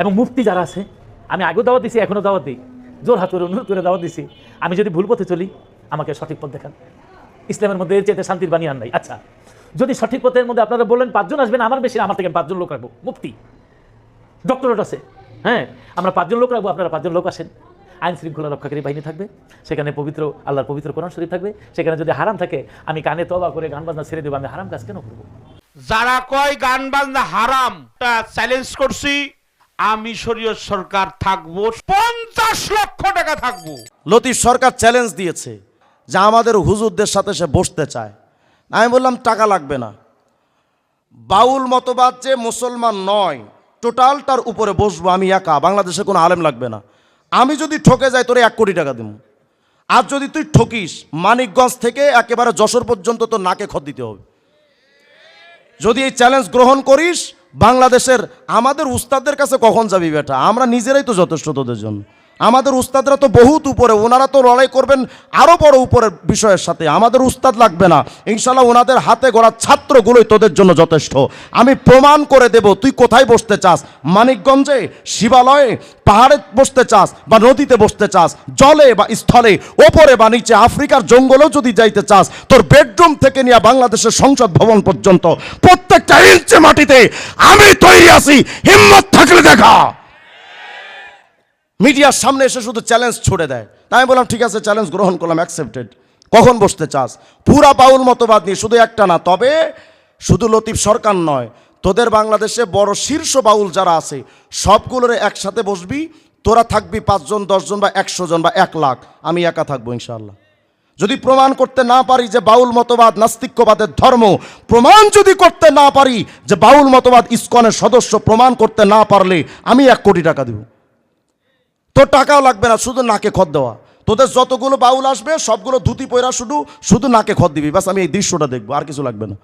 এবং মুফতি যারা আছে, আমি আগেও দাওয়াত দিছি, এখনও দাওয়াত দিই। জোর হাত করে, অনুরোধ করে দাওয়াত দিছি। আমি যদি ভুল পথে চলি, আমাকে সঠিক পথ দেখান। ইসলামের মধ্যে চাইতে শান্তির বাণী আর নাই। আচ্ছা যদি সঠিক পথের মধ্যে আপনারা বললেন, পাঁচজন আসবেন, আমার বেশি আমার থেকে পাঁচজন লোক রাখব মুফতি ডক্টরেট আছে। হ্যাঁ আমরা পাঁচজন লোক রাখব, আপনারা পাঁচজন লোক আসেন। আইন শৃঙ্খলা রক্ষাকারী বাহিনী থাকবে, সেখানে পবিত্র, আল্লাহর পবিত্র কোরআন শরীফ থাকবে। সেখানে যদি হারাম থাকে, আমি কানে তবা করে গান বাজনা ছেড়ে দেবো, আমি হারাম কাজ কেন করব? যারা কয় গান বাজনা হারাম চ্যালেঞ্জ করছি। আমি শরীয়ত সরকার থাকব, পঞ্চাশ লক্ষ টাকা থাকব। লতিফ সরকার চ্যালেঞ্জ দিয়েছে যে আমাদের হুজুরদের সাথে সে বসতে চায়। আমি বললাম, টাকা লাগবে না। বাউল মতবাদ যে মুসলমান নয় টোটাল তার উপরে বসবো, আমি একা, বাংলাদেশে কোনো আলেম লাগবে না। আমি যদি ঠকে যাই, তোরে এক কোটি টাকা দেবো আর যদি তুই ঠকিস, মানিকগঞ্জ থেকে একেবারে যশোর পর্যন্ত তোর নাকে খত দিতে হবে। যদি এই চ্যালেঞ্জ গ্রহণ করিস বাংলাদেশের আমাদের উস্তাদের কাছে কখন যাবি বেটা? আমরা নিজেরাই তো যথেষ্ট তোদের জন্য। আমাদের উস্তাদরা তো বহুত উপরে, ওনারা তো লড়াই করবেন আরও বড় উপরের বিষয়ের সাথে। আমাদের উস্তাদ লাগবে না। ইনশাল্লাহ ওনাদের হাতে গড়া ছাত্রগুলোই তোদের জন্য যথেষ্ট। আমি প্রমাণ করে দেব, তুই কোথায় বসতে চাস? মানিকগঞ্জে, শিবালয়ে, পাহাড়ে বসতে চাস বা নদীতে বসতে চাস? জলে বা স্থলে, ওপরে বা নিচে, আফ্রিকার জঙ্গলেও যদি যাইতে চাস, তোর বেডরুম থেকে নিয়ে বাংলাদেশের সংসদ ভবন পর্যন্ত, প্রত্যেকটা ইঞ্চি মাটিতে আমি তৈরি আছি। হিম্মত থাকলে দেখা। মিডিয়ার সামনে এসে শুধু চ্যালেঞ্জ ছুড়ে দেয়। তাই আমি বললাম, ঠিক আছে চ্যালেঞ্জ গ্রহণ করলাম অ্যাকসেপ্টেড কখন বসতে চাস? পুরা বাউল মতবাদ নিয়ে শুধু একটা না, তবে শুধু লতিফ সরকার নয়, তোদের বাংলাদেশে বড় শীর্ষ বাউল যারা আছে, সবগুলোর একসাথে বসবি, তোরা থাকবি পাঁচজন, দশজন বা একশো জন বা এক লাখ। আমি একা থাকব, ইনশাআল্লাহ। যদি প্রমাণ করতে না পারি যে বাউল মতবাদ নাস্তিক্যবাদের ধর্ম, প্রমাণ যদি করতে না পারি যে বাউল মতবাদ ইস্কনের সদস্য, প্রমাণ করতে না পারলে আমি এক কোটি টাকা দেবো। তোর টাকাও লাগবে না, শুধু নাকে খত দেওয়া। তোদের যতগুলো বাউল আসবে, সবগুলো ধুতি পয়রা শুধু শুধু নাকে খত দিবি। বাস আমি এই দৃশ্যটা দেখব, আর কিছু লাগবে না।